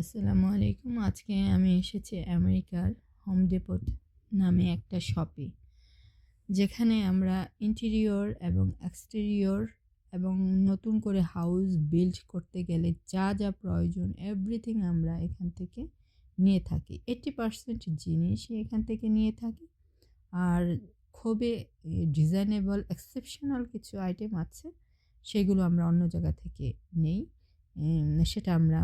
আসসালামু আলাইকুম। আজকে আমি এসেছি আমেরিকার হোম ডেপোট নামে একটা শপে যেখানে আমরা ইন্টেরিয়র এবং এক্সটেরিয়র এবং নতুন করে হাউস বিল্ড করতে গেলে যা যা প্রয়োজন এভরিথিং আমরা এখান থেকে নিয়ে থাকি। এইট্টি পারসেন্ট জিনিসই এখান থেকে নিয়ে থাকি। আর খুবই ডিজাইনেবল এক্সেপশনাল কিছু আইটেম আছে, সেগুলো আমরা অন্য জায়গা থেকে নেই। সেটা আমরা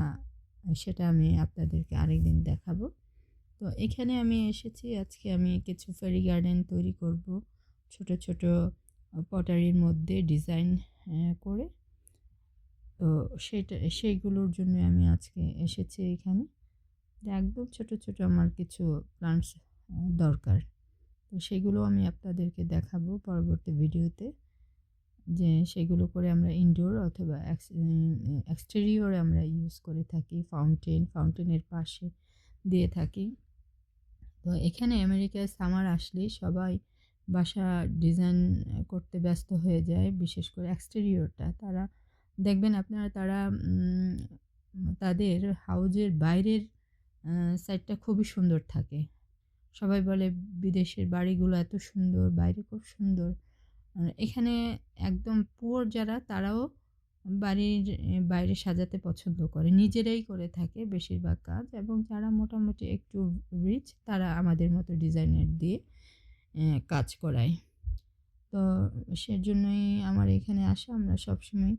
সেটা আমি আপনাদেরকে আরেকদিন দেখাবো। তো এখানে আমি এসেছি, আজকে আমি কিছু ফেরি গার্ডেন তৈরি করব। ছোট ছোট পটারির মধ্যে ডিজাইন করে। তো সেটা, সেইগুলোর জন্য আমি আজকে এসেছি এখানে। একদম ছোট ছোট আমার কিছু প্লান্টস দরকার। তো সেগুলো আমি আপনাদেরকে দেখাবো পরবর্তী ভিডিওতে যে সেগুলো করে আমরা ইনডোর অথবা এক্সটেরিয়রে আমরা ইউজ করে থাকি ফাউন্টেন ফাউন্টেনের পাশে দিয়ে থাকি। তো এখানে আমেরিকায় সামার আসলে সবাই বাসা ডিজাইন করতে ব্যস্ত হয়ে যায়, বিশেষ করে এক্সটেরিয়রটা তারা, দেখবেন আপনারা তারা তাদের হাউজের বাইরের সাইডটা খুবই সুন্দর থাকে। সবাই বলে, বিদেশের বাড়িগুলো এত সুন্দর, বাইরে খুব সুন্দর। আর এখানে একদম পুয়ার যারা, তারাও বাড়ির বাইরে সাজাতে পছন্দ করে। নিজেরাই করে থাকে বেশিরভাগ কাজ এবং যারা মোটামুটি একটু রিচ তারা আমাদের মতো ডিজাইনার দিয়ে কাজ করায়। তো সেজন্যই আমার এখানে আসা, আমরা সবসময়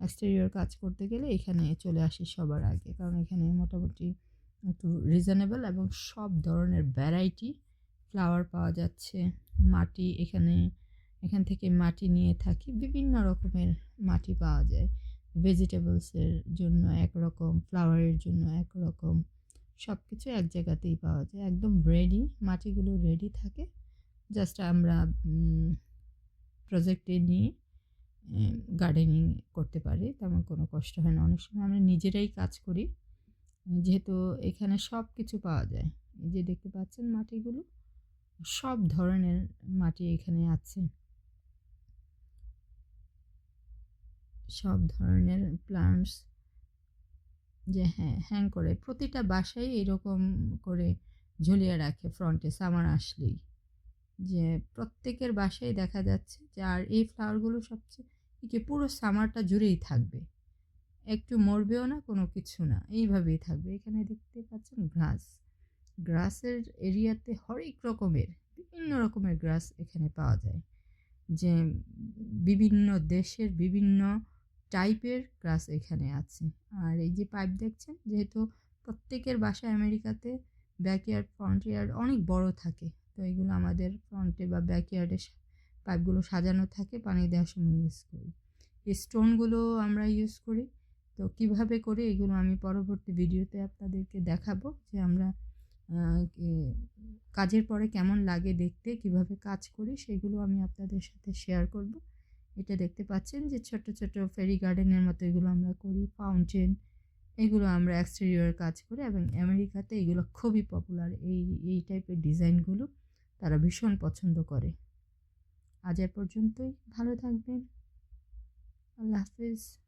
এক্সটেরিয়র কাজ করতে গেলে এখানে চলে আসি সবার আগে। কারণ এখানে মোটামুটি একটু রিজনেবল এবং সব ধরনের ভ্যারাইটি ফ্লাওয়ার পাওয়া যাচ্ছে। মাটি এখানে এখান থেকে মাটি নিয়ে থাকি। বিভিন্ন রকমের মাটি পাওয়া যায়। ভেজিটেবলসের জন্য একরকম ফ্লাওয়ারের জন্য একরকম সব কিছু এক জায়গাতেই পাওয়া যায়। একদম রেডি মাটিগুলো রেডি থাকে। জাস্ট আমরা প্রজেক্টে নিয়ে গার্ডেনিং করতে পারি। তেমন কোনো কষ্ট হয় না। অনেক সময় আমরা নিজেরাই কাজ করি। যেহেতু এখানে সব কিছু পাওয়া যায়। যে দেখতে পাচ্ছেন মাটিগুলো, সব ধরনের মাটি এখানে আছে। সব ধরনের প্লান্টস যে হ্যাঁ হ্যাং করে। প্রতিটা বাসায় এরকম করে ঝুলিয়ে রাখে ফ্রন্টে সামার আসলেই। যে প্রত্যেকের বাসায় দেখা যাচ্ছে যে আর এই ফ্লাওয়ারগুলো সবচেয়ে কি পুরো সামারটা জুড়েই থাকবে। একটু মরবেও না, কোনো কিছু না, এইভাবেই থাকবে। এখানে দেখতে পাচ্ছেন গ্রাস গ্রাসের এরিয়াতে হরেক রকমের, বিভিন্ন রকমের গ্রাস এখানে পাওয়া যায়। যে বিভিন্ন দেশের বিভিন্ন টাইপের গ্রাস এখানে আছে। আর এই যে পাইপ দেখছেন, যেহেতু প্রত্যেকের বাসায় আমেরিকাতে ব্যাকয়ার্ড ফ্রন্ট ইয়ার্ড অনেক বড় থাকে, তো এগুলো আমাদের ফ্রন্টে বা ব্যাকয়ার্ডে পাইপগুলো সাজানো থাকে পানি দেওয়ার সময় ইউজ করি। এই স্টোনগুলো আমরা ইউজ করি। তো কীভাবে করে এগুলো আমি পরবর্তী ভিডিওতে আপনাদেরকে দেখাবো যে আমরা কাজের পরে কেমন লাগে দেখতে, কীভাবে কাজ করি, সেগুলো আমি আপনাদের সাথে শেয়ার করব। এটা দেখতে পাচ্ছেন যে ছোট ছোট ফেরি গার্ডেনের মতো এগুলো আমরা করি ফাউন্টেন এগুলো আমরা এক্সটেরিয়র কাজ করি এবং আমেরিকাতে এগুলো খুবই পপুলার এই এই টাইপের ডিজাইনগুলো তারা ভীষণ পছন্দ করে। আজ এ পর্যন্তই, ভালো থাকবেন। আল্লাহ হাফিজ।